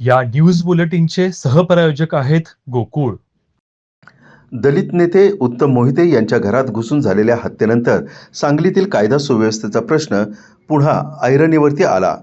या न्यूज बुलेटिनचे सहप्रायोजक आहेत गोकुळ. दलित नेते उत्तम मोहिते यांच्या घरात घुसून झालेल्या हत्येनंतर सांगलीतील कायदा सुव्यवस्थेचा प्रश्न पुन्हा ऐरणीवरती आला.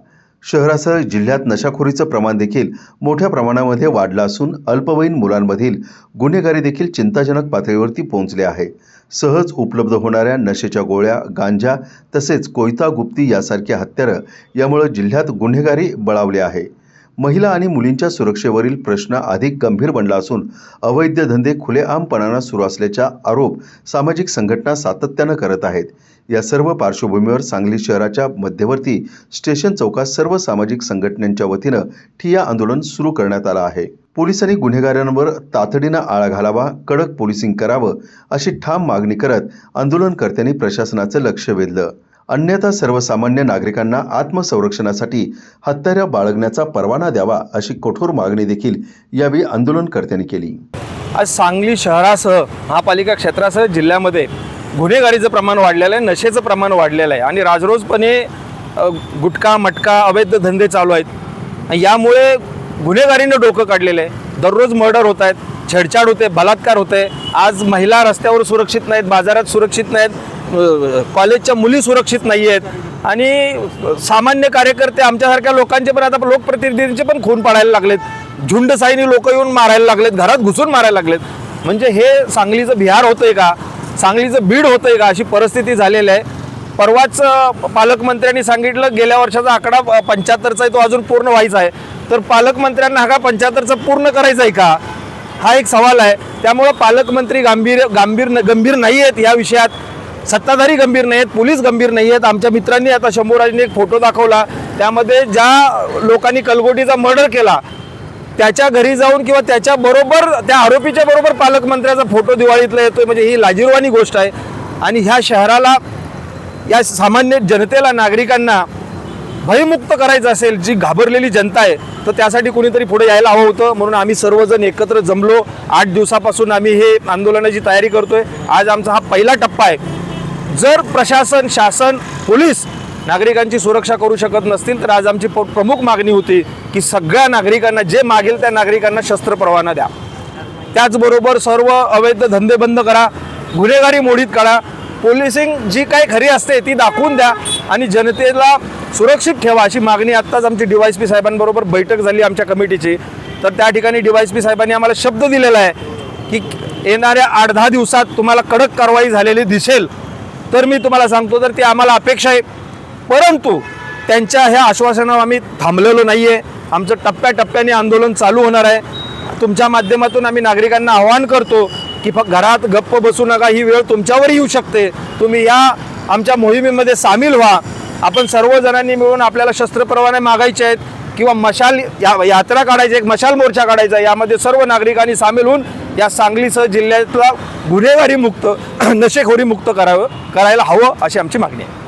शहरासह जिल्ह्यात नशाखोरीचं प्रमाण देखील मोठ्या प्रमाणामध्ये वाढलं असून अल्पवयीन मुलांमधील गुन्हेगारी देखील चिंताजनक पातळीवरती पोहोचले आहे. सहज उपलब्ध होणाऱ्या नशेच्या गोळ्या गांजा तसेच कोयता गुप्ती यासारखी हत्यारं यामुळे जिल्ह्यात गुन्हेगारी बळावली आहे. महिला आणि मुलींच्या सुरक्षेवरील प्रश्न अधिक गंभीर बनला असून अवैध धंदे खुलेआमपणानं सुरू असल्याचा आरोप सामाजिक संघटना सातत्यानं करत आहेत. या सर्व पार्श्वभूमीवर सांगली शहराच्या मध्यवर्ती स्टेशन चौकात सर्व सामाजिक संघटनांच्या वतीनं ठिया आंदोलन सुरू करण्यात आलं आहे. पोलिसांनी गुन्हेगारांवर तातडीनं आळा घालावा कडक पोलिसिंग करावं अशी ठाम मागणी करत आंदोलनकर्त्यांनी प्रशासनाचं लक्ष वेधलं. अन्यथा सर्वसामान्य नागरिकांना आत्मसंरक्षणासाठी हत्याऱ्या बाळगण्याचा परवाना द्यावा अशी कठोर मागणी देखील यावेळी आंदोलनकर्त्यांनी केली. आज सांगली शहरासह महापालिका क्षेत्रासह जिल्ह्यामध्ये गुन्हेगारीचं प्रमाण वाढलेलं आहे नशेचं प्रमाण वाढलेलं आहे आणि राजरोजपणे गुटखा मटका अवैध धंदे चालू आहेत. यामुळे गुन्हेगारीनं डोकं काढलेलं आहे. दररोज मर्डर होत आहेत छेडछाड होते बलात्कार होते. आज महिला रस्त्यावर सुरक्षित नाहीत बाजारात सुरक्षित नाहीत. कॉलेजच्या मुली सुरक्षित नाही आहेत. आणि सामान्य कार्यकर्ते आमच्यासारख्या लोकांचे पण आता लोकप्रतिनिधींचे पण खून पाडायला लागलेत. झुंडसाईनी लोक येऊन मारायला लागलेत घरात घुसून मारायला लागलेत. म्हणजे हे सांगलीचं बिहार होतंय का? सांगलीचं बीड होतंय का? अशी परिस्थिती झालेली आहे. परवाच पालकमंत्र्यांनी सांगितलं गेल्या वर्षाचा आकडा पंच्याहत्तरचा आहे तो अजून पूर्ण व्हायचा आहे. तर पालकमंत्र्यांना हा का पंच्याहत्तरचा पूर्ण करायचा आहे का? हा एक सवाल आहे. त्यामुळं पालकमंत्री गांभीर गांभीर गंभीर नाही आहेत या विषयात. सत्ताधारी गंभीर नाही आहेत पोलीस गंभीर नाही आहेत आमच्या मित्रांनी आता शंभूराजने एक फोटो दाखवला. त्यामध्ये ज्या लोकांनी कलगोटीचा मर्डर केला त्याच्या घरी जाऊन किंवा त्याच्या बरोबर त्या आरोपीच्या बरोबर पालकमंत्र्याचा फोटो दिवाळीतला येतोय. म्हणजे ही लाजीरवाणी गोष्ट आहे. आणि ह्या शहराला या सामान्य जनतेला नागरिकांना भयमुक्त करायचं असेल जी घाबरलेली जनता आहे तर त्यासाठी कुणीतरी पुढे यायला हवं होतं. म्हणून आम्ही सर्वजण एकत्र जमलो. आठ दिवसापासून आम्ही हे आंदोलनाची तयारी करतोय. आज आमचा हा पहिला टप्पा आहे. जर प्रशासन शासन पोलीस नागरिकांची सुरक्षा करू शकत नसतील तर आज आमची प्रमुख मागणी होती की सगळ्या नागरिकांना जे मागेल त्या नागरिकांना शस्त्र परवाना द्या. त्याचबरोबर सर्व अवैध धंदे बंद करा गुन्हेगारी मोडीत काढा. पोलिसिंग जी काही खरी असते ती दाखवून द्या आणि जनतेला सुरक्षित ठेवा अशी मागणी आत्ताच आमची डी वाय एस पी साहेबांबरोबर बैठक झाली आमच्या कमिटीची. तर त्या ठिकाणी डी वाय एस पी साहेबांनी आम्हाला शब्द दिलेला आहे की येणाऱ्या आठ दहा दिवसात तुम्हाला कडक कारवाई झालेली दिसेल. तर मी तुम्हाला सांगतो तर ती आम्हाला अपेक्षा आहे. परंतु त्यांच्या ह्या आश्वासनावर आम्ही थांबलेलो नाही आहे आमचं टप्प्याटप्प्याने आंदोलन चालू होणार आहे. तुमच्या माध्यमातून आम्ही नागरिकांना आवाहन करतो की फक्त घरात गप्प बसू नका ही वेळ तुमच्यावर येऊ शकते. तुम्ही या आमच्या मोहिमेमध्ये सामील व्हा. आपण सर्वजणांनी मिळून आपल्याला शस्त्रपरवाने मागायचे आहेत. किंवा मशाल या यात्रा काढायची एक मशाल मोर्चा काढायचा यामध्ये सर्व नागरिकांनी सामील होऊन या सांगलीसह जिल्ह्यातला गुन्हेगारी मुक्त नशेखोरी मुक्त करावं करायला हवं अशी आमची मागणी आहे.